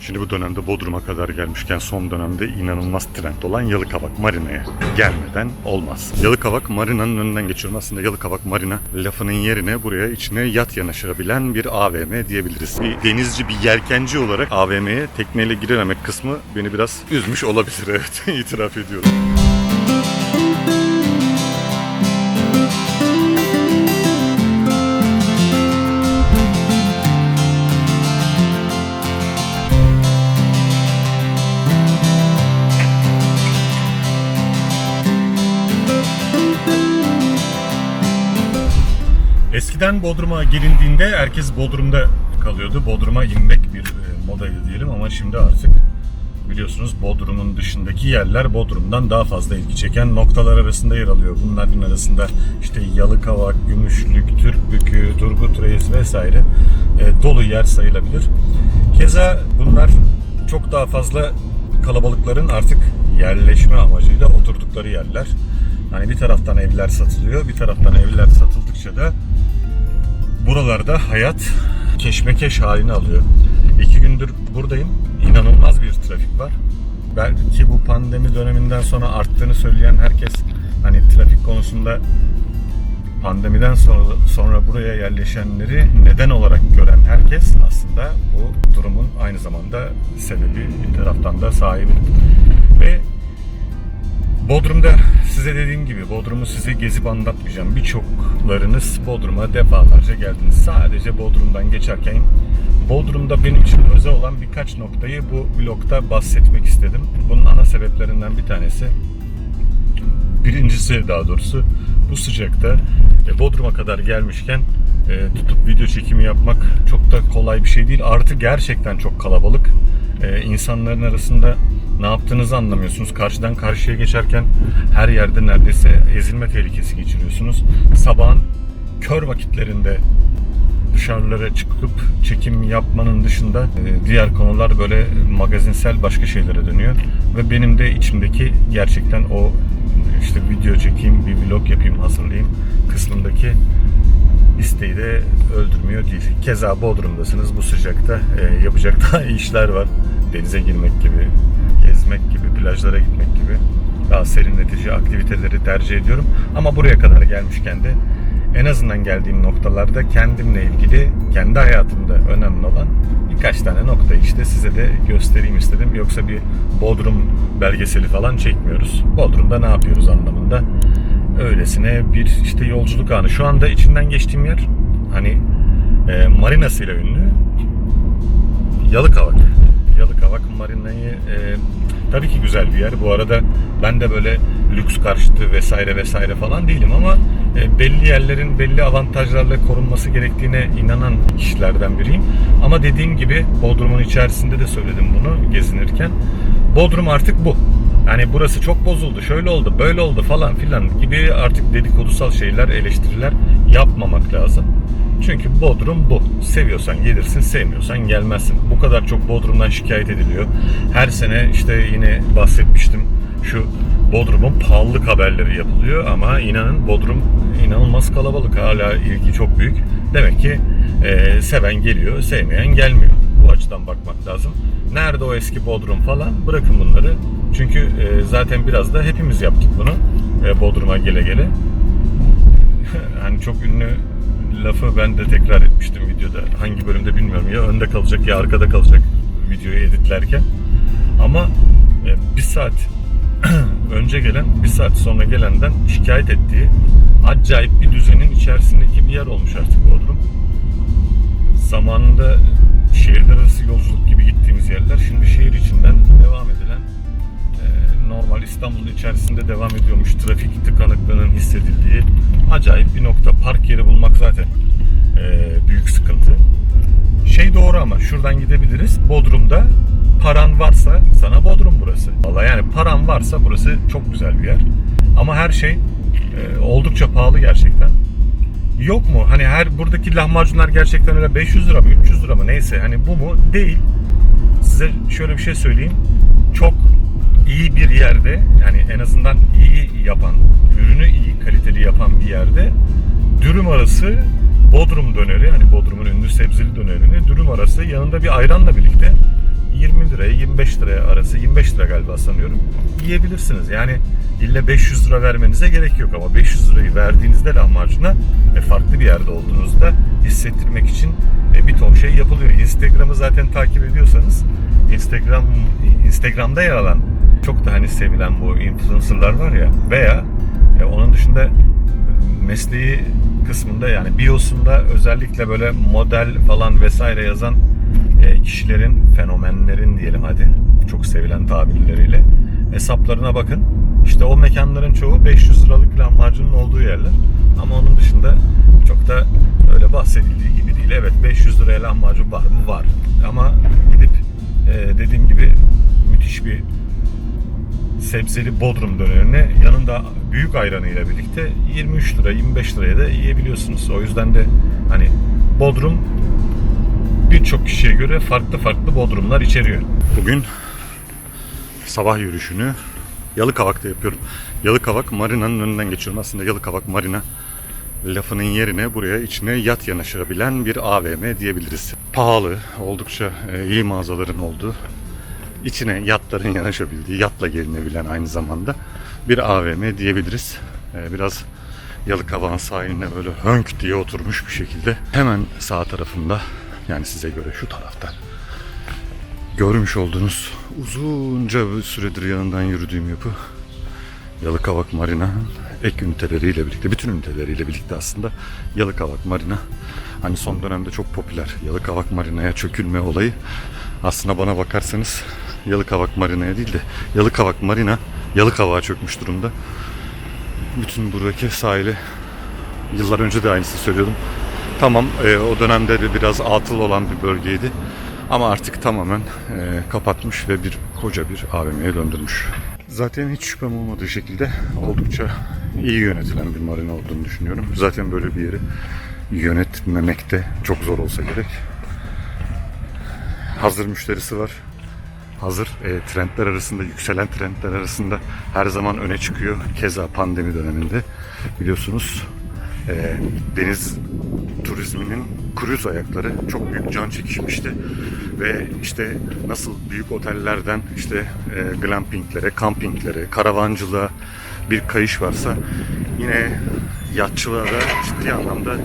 Şimdi bu dönemde Bodrum'a kadar gelmişken son dönemde inanılmaz trend olan Yalıkavak Marina'ya gelmeden olmaz. Yalıkavak Marina'nın önünden geçiyorum. Aslında Yalıkavak Marina lafının yerine buraya içine yat yanaşabilen bir AVM diyebiliriz. Bir denizci, bir yelkenci olarak AVM'ye tekneyle girememek kısmı beni biraz üzmüş olabilir evet itiraf ediyorum. Eskiden Bodrum'a gelindiğinde herkes Bodrum'da kalıyordu. Bodrum'a inmek bir e, modaydı diyelim ama şimdi artık biliyorsunuz Bodrum'un dışındaki yerler Bodrum'dan daha fazla ilgi çeken noktalar arasında yer alıyor. Bunların arasında işte Yalıkavak, Gümüşlük, Türkbükü, Turgut Reis vesaire e, dolu yer sayılabilir. Keza bunlar çok daha fazla kalabalıkların artık yerleşme amacıyla oturdukları yerler. Hani bir taraftan evler satılıyor, bir taraftan evler satıldıkça da buralarda hayat keşmekeş halini alıyor. İki gündür buradayım. İnanılmaz bir trafik var. Belki bu pandemi döneminden sonra arttığını söyleyen herkes hani trafik konusunda pandemiden sonra, sonra buraya yerleşenleri neden olarak gören herkes aslında bu durumun aynı zamanda sebebi bir taraftan da sahibi. Ve Bodrum'da size dediğim gibi Bodrum'u size gezip anlatmayacağım. Birçoklarınız Bodrum'a defalarca geldiniz. Sadece Bodrum'dan geçerken Bodrum'da benim için özel olan birkaç noktayı bu vlogda bahsetmek istedim. Bunun ana sebeplerinden bir tanesi birincisi daha doğrusu bu sıcakta e, Bodrum'a kadar gelmişken e, tutup video çekimi yapmak çok da kolay bir şey değil. Artı gerçekten çok kalabalık. E, insanların arasında ne yaptığınızı anlamıyorsunuz. Karşıdan karşıya geçerken her yerde neredeyse ezilme tehlikesi geçiriyorsunuz. Sabahın kör vakitlerinde dışarılara çıkıp çekim yapmanın dışında e, diğer konular böyle magazinsel başka şeylere dönüyor ve benim de içimdeki gerçekten o işte video çekeyim, bir vlog yapayım, hazırlayayım kısmındaki isteği de öldürmüyor değil. Keza Bodrum'dasınız bu sıcakta e, yapacak daha iyi işler var. Denize girmek gibi, gezmek gibi, plajlara gitmek gibi daha serinletici aktiviteleri tercih ediyorum. Ama buraya kadar gelmişken de en azından geldiğim noktalarda kendimle ilgili, kendi hayatımda önemli olan birkaç tane nokta işte size de göstereyim istedim. Yoksa bir Bodrum belgeseli falan çekmiyoruz. Bodrum'da ne yapıyoruz anlamında. Öylesine bir işte yolculuk anı. Şu anda içinden geçtiğim yer hani e, marinasıyla ünlü Yalıkavak. Yalıkavak Marina'yı e, tabii ki güzel bir yer. Bu arada ben de böyle lüks karşıtı vesaire vesaire falan değilim ama e, belli yerlerin belli avantajlarla korunması gerektiğine inanan kişilerden biriyim. Ama dediğim gibi Bodrum'un içerisinde de söyledim bunu gezinirken. Bodrum artık bu. Yani burası çok bozuldu, şöyle oldu, böyle oldu falan filan gibi artık dedikodusal şeyler, eleştiriler yapmamak lazım. Çünkü Bodrum bu. Seviyorsan gelirsin, sevmiyorsan gelmezsin. Bu kadar çok Bodrum'dan şikayet ediliyor. Her sene işte yine bahsetmiştim şu Bodrum'un pahalılık haberleri yapılıyor ama inanın Bodrum inanılmaz kalabalık. Hala ilgi çok büyük. Demek ki e, seven geliyor, sevmeyen gelmiyor. Bu açıdan bakmak lazım. Nerede o eski Bodrum falan bırakın bunları. Çünkü e, zaten biraz da hepimiz yaptık bunu. E, Bodrum'a gele gele. hani çok ünlü lafı ben de tekrar etmiştim videoda. Hangi bölümde bilmiyorum ya önde kalacak ya arkada kalacak videoyu editlerken. Ama e, bir saat önce gelen, bir saat sonra gelenden şikayet ettiği acayip bir düzenin içerisindeki bir yer olmuş artık Bodrum. Zamanında şehirler arası yolculuk gibi gittiğimiz yerler şimdi şehir içinden devam edilen normal İstanbul'un içerisinde devam ediyormuş trafik tıkanıklığının hissedildiği acayip bir nokta. Park yeri bulmak zaten e, büyük sıkıntı. Şey doğru ama şuradan gidebiliriz. Bodrum'da paran varsa sana Bodrum burası. Vallahi yani paran varsa burası çok güzel bir yer. Ama her şey e, oldukça pahalı gerçekten. Yok mu? Hani her buradaki lahmacunlar gerçekten öyle 500 lira mı 300 lira mı neyse hani bu mu? Değil. Size şöyle bir şey söyleyeyim. Çok iyi bir yerde yani en azından iyi yapan, ürünü iyi kaliteli yapan bir yerde dürüm arası Bodrum döneri hani Bodrum'un ünlü sebzeli dönerini dürüm arası yanında bir ayranla birlikte 25 liraya arası 25 lira galiba sanıyorum yiyebilirsiniz. Yani illa 500 lira vermenize gerek yok ama 500 lirayı verdiğinizde lahmacuna e, farklı bir yerde olduğunuzda hissettirmek için e, bir ton şey yapılıyor. Instagram'ı zaten takip ediyorsanız Instagram Instagram'da yer alan çok da hani sevilen bu influencerlar var ya veya e, onun dışında mesleği kısmında yani biosunda özellikle böyle model falan vesaire yazan e, kişilerin, fenomenlerin diyelim hadi çok sevilen tabirleriyle hesaplarına bakın. İşte o mekanların çoğu 500 liralık lahmacunun olduğu yerler. Ama onun dışında çok da öyle bahsedildiği gibi değil. Evet 500 liraya lahmacun var mı? Var. Ama gidip e, dediğim gibi müthiş bir sebzeli Bodrum dönerini yanında büyük ayranıyla birlikte 23 lira 25 liraya da yiyebiliyorsunuz. O yüzden de hani Bodrum birçok kişiye göre farklı farklı Bodrumlar içeriyor. Bugün sabah yürüyüşünü Yalıkavak'ta yapıyorum. Yalıkavak marinanın önünden geçiyorum. Aslında Yalıkavak marina lafının yerine buraya içine yat yanaşabilen bir AVM diyebiliriz. Pahalı, oldukça e, iyi mağazaların olduğu içine yatların yanaşabildiği, yatla gelinebilen aynı zamanda bir AVM diyebiliriz. Ee, Biraz Yalıkavak'ın sahiline böyle hönk diye oturmuş bir şekilde. Hemen sağ tarafında yani size göre şu tarafta görmüş olduğunuz uzunca bir süredir yanından yürüdüğüm yapı Yalıkavak Marina'nın ek üniteleriyle birlikte, bütün üniteleriyle birlikte aslında Yalıkavak Marina hani son dönemde çok popüler. Yalıkavak Marina'ya çökülme olayı aslında bana bakarsanız Yalıkavak Marina'ya değil de Yalıkavak Marina Yalıkavak'a çökmüş durumda. Bütün buradaki sahili yıllar önce de aynısını söylüyordum. Tamam e, o dönemde de biraz atıl olan bir bölgeydi. Ama artık tamamen e, kapatmış ve bir koca bir AVM'ye döndürmüş. Zaten hiç şüphem olmadığı şekilde oldukça iyi yönetilen bir marina olduğunu düşünüyorum. Zaten böyle bir yeri yönetmemek de çok zor olsa gerek. Hazır müşterisi var. Hazır e, trendler arasında, yükselen trendler arasında her zaman öne çıkıyor. Keza pandemi döneminde biliyorsunuz e, deniz turizminin kruz ayakları çok büyük can çekişmişti ve işte nasıl büyük otellerden işte e, glampinglere, kampinglere, karavancılığa bir kayış varsa yine yatçılığa da ciddi anlamda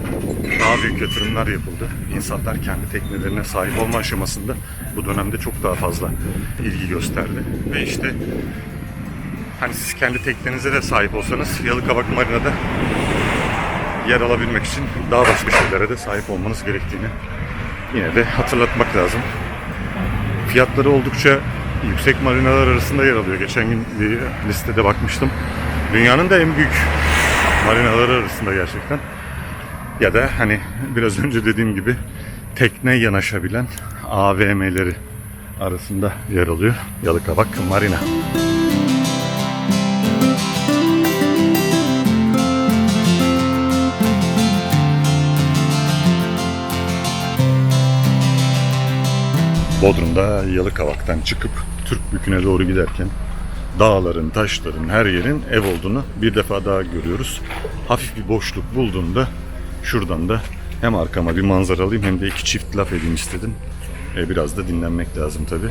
daha büyük yatırımlar yapıldı. İnsanlar kendi teknelerine sahip olma aşamasında bu dönemde çok daha fazla ilgi gösterdi. Ve işte hani siz kendi teknenize de sahip olsanız Yalıkavak Marina'da yer alabilmek için daha başka şeylere de sahip olmanız gerektiğini yine de hatırlatmak lazım. Fiyatları oldukça yüksek marinalar arasında yer alıyor. Geçen gün bir listede bakmıştım. Dünyanın da en büyük marinaları arasında gerçekten. Ya da hani biraz önce dediğim gibi tekne yanaşabilen AVM'leri arasında yer alıyor. Yalıkavak Marina. Bodrum'da Yalıkavak'tan çıkıp Türkbükü'ne doğru giderken dağların, taşların, her yerin ev olduğunu bir defa daha görüyoruz. Hafif bir boşluk bulduğumda şuradan da hem arkama bir manzara alayım hem de iki çift laf edeyim istedim. E, biraz da dinlenmek lazım tabi.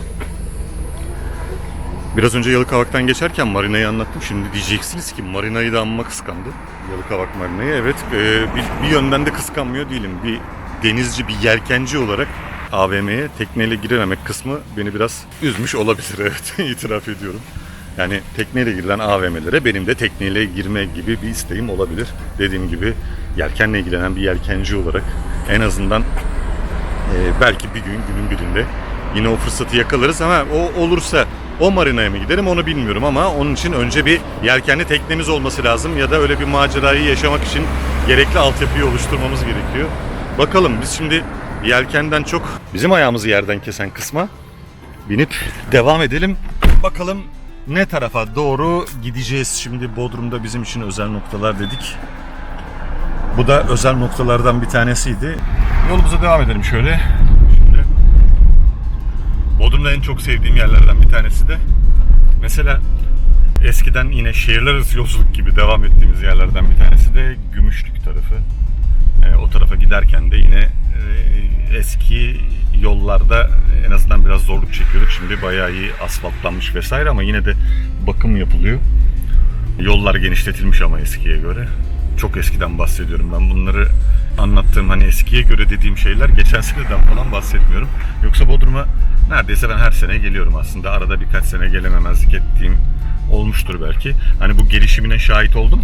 Biraz önce Yalıkavak'tan geçerken Marina'yı anlattım. Şimdi diyeceksiniz ki Marina'yı da amma kıskandı. Yalıkavak Marina'yı. Evet e, bir, bir yönden de kıskanmıyor değilim. Bir denizci, bir yelkenci olarak AVM'ye tekneyle girememek kısmı beni biraz üzmüş olabilir. Evet itiraf ediyorum. Yani tekneyle girilen AVM'lere benim de tekneyle girme gibi bir isteğim olabilir. Dediğim gibi yelkenle ilgilenen bir yelkenci olarak en azından e, belki bir gün günün birinde yine o fırsatı yakalarız ama o olursa o marinaya mı giderim onu bilmiyorum ama onun için önce bir yelkenli teknemiz olması lazım ya da öyle bir macerayı yaşamak için gerekli altyapıyı oluşturmamız gerekiyor. Bakalım biz şimdi yelkenden çok bizim ayağımızı yerden kesen kısma binip devam edelim. Bakalım ne tarafa doğru gideceğiz şimdi Bodrum'da bizim için özel noktalar dedik. Bu da özel noktalardan bir tanesiydi. Yolumuza devam edelim şöyle. Şimdi Bodrum'da en çok sevdiğim yerlerden bir tanesi de mesela eskiden yine şehirler arası yolculuk gibi devam ettiğimiz yerlerden bir tanesi de Gümüşlük tarafı. E, o tarafa giderken de yine e, eski yollarda en azından biraz zorluk çekiyorduk. şimdi. Bayağı iyi asfaltlanmış vesaire ama yine de bakım yapılıyor. Yollar genişletilmiş ama eskiye göre. Çok eskiden bahsediyorum ben bunları anlattığım hani eskiye göre dediğim şeyler geçen seneden falan bahsetmiyorum. Yoksa Bodrum'a neredeyse ben her sene geliyorum aslında. Arada birkaç sene gelememezlik ettiğim olmuştur belki. Hani bu gelişimine şahit oldum.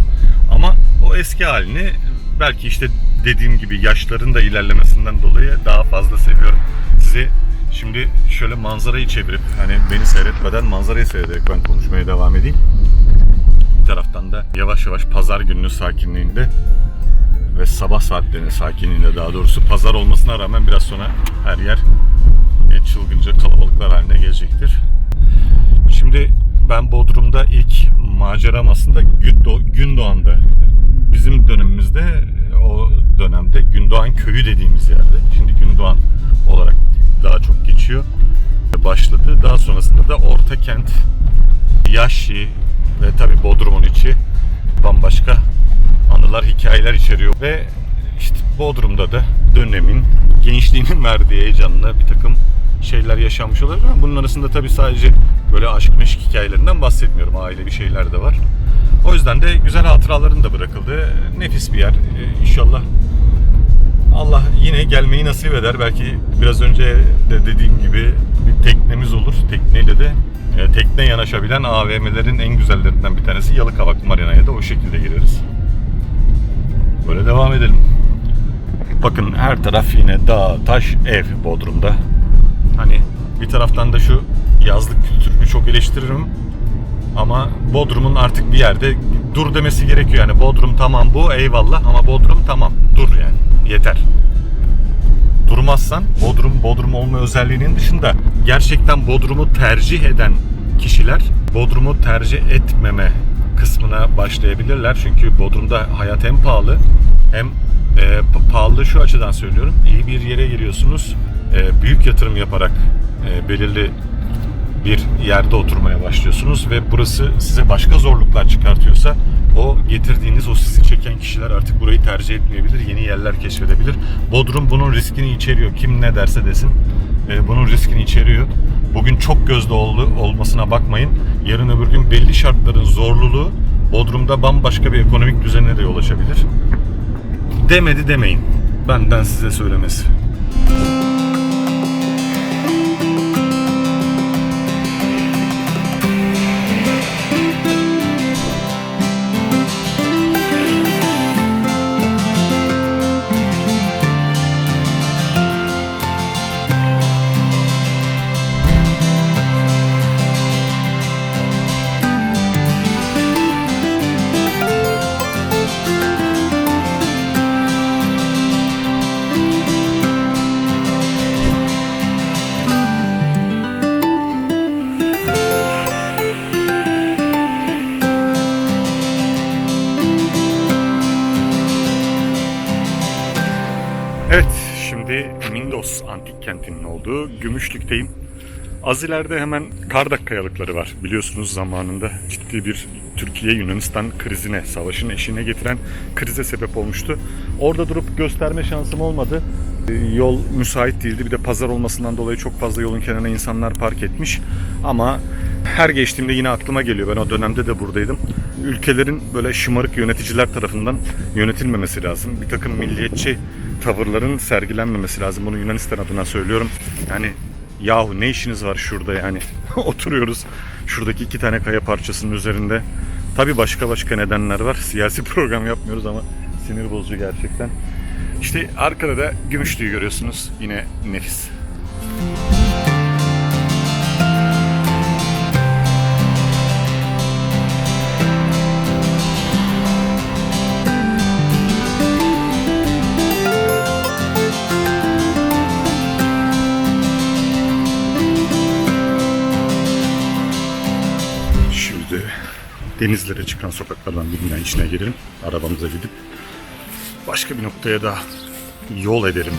Ama o eski halini belki işte dediğim gibi yaşların da ilerlemesinden dolayı daha fazla seviyorum. Sizi şimdi şöyle manzarayı çevirip hani beni seyretmeden manzarayı seyrederek ben konuşmaya devam edeyim. Bir taraftan da yavaş yavaş pazar gününün sakinliğinde ve sabah saatlerinin sakinliğinde daha doğrusu pazar olmasına rağmen biraz sonra her yer çılgınca kalabalıklar haline gelecektir. Şimdi ben Bodrum'da ilk maceram aslında Gündoğ Gündoğan'da. Bizim dönemimizde o dönemde Gündoğan köyü dediğimiz yerde. Şimdi Gündoğan olarak daha çok geçiyor. Başladı. Daha sonrasında da Orta Kent, Yaşi ve tabi Bodrum'un içi bambaşka anılar, hikayeler içeriyor. Ve işte Bodrum'da da dönemin, gençliğinin verdiği heyecanla bir takım şeyler yaşanmış olabilir ama bunun arasında tabii sadece böyle aşk meşk hikayelerinden bahsetmiyorum. Ailevi şeyler de var. O yüzden de güzel hatıraların da bırakıldı. Nefis bir yer. Ee, İnşallah Allah yine gelmeyi nasip eder. Belki biraz önce de dediğim gibi bir teknemiz olur. Tekneyle de e, tekne yanaşabilen AVM'lerin en güzellerinden bir tanesi Yalıkavak Marina'ya da o şekilde gireriz. Böyle devam edelim. Bakın her taraf yine dağ, taş, ev Bodrum'da. Hani bir taraftan da şu yazlık kültürünü çok eleştiririm. Ama Bodrum'un artık bir yerde dur demesi gerekiyor. Yani Bodrum tamam bu eyvallah ama Bodrum tamam dur yani yeter. Durmazsan Bodrum Bodrum olma özelliğinin dışında gerçekten Bodrum'u tercih eden kişiler Bodrum'u tercih etmeme kısmına başlayabilirler. Çünkü Bodrum'da hayat hem pahalı hem e, pa- pahalı şu açıdan söylüyorum. İyi bir yere giriyorsunuz. E, büyük yatırım yaparak e, belirli bir yerde oturmaya başlıyorsunuz ve burası size başka zorluklar çıkartıyorsa o getirdiğiniz o sizi çeken kişiler artık burayı tercih etmeyebilir, yeni yerler keşfedebilir. Bodrum bunun riskini içeriyor. Kim ne derse desin e, bunun riskini içeriyor. Bugün çok gözde oldu olmasına bakmayın. Yarın öbür gün belli şartların zorluluğu Bodrum'da bambaşka bir ekonomik düzene de yol açabilir. Demedi demeyin. Benden size söylemesi. Kentinin olduğu Gümüşlük'teyim. Az ileride hemen Kardak kayalıkları var. Biliyorsunuz zamanında ciddi bir Türkiye-Yunanistan krizine, savaşın eşiğine getiren krize sebep olmuştu. Orada durup gösterme şansım olmadı. Ee, Yol müsait değildi. Bir de pazar olmasından dolayı çok fazla yolun kenarına insanlar park etmiş. Ama her geçtiğimde yine aklıma geliyor. Ben o dönemde de buradaydım. Ülkelerin böyle şımarık yöneticiler tarafından yönetilmemesi lazım. Bir takım milliyetçi tavırların sergilenmemesi lazım. Bunu Yunanistan adına söylüyorum. Yani yahu ne işiniz var şurada yani? Oturuyoruz şuradaki iki tane kaya parçasının üzerinde. Tabi başka başka nedenler var. Siyasi program yapmıyoruz ama sinir bozucu gerçekten. İşte arkada da Gümüşlü'yü görüyorsunuz. Yine nefis. Denizlere çıkan sokaklardan birinden içine girelim. Arabamıza gidip başka bir noktaya da yol edelim.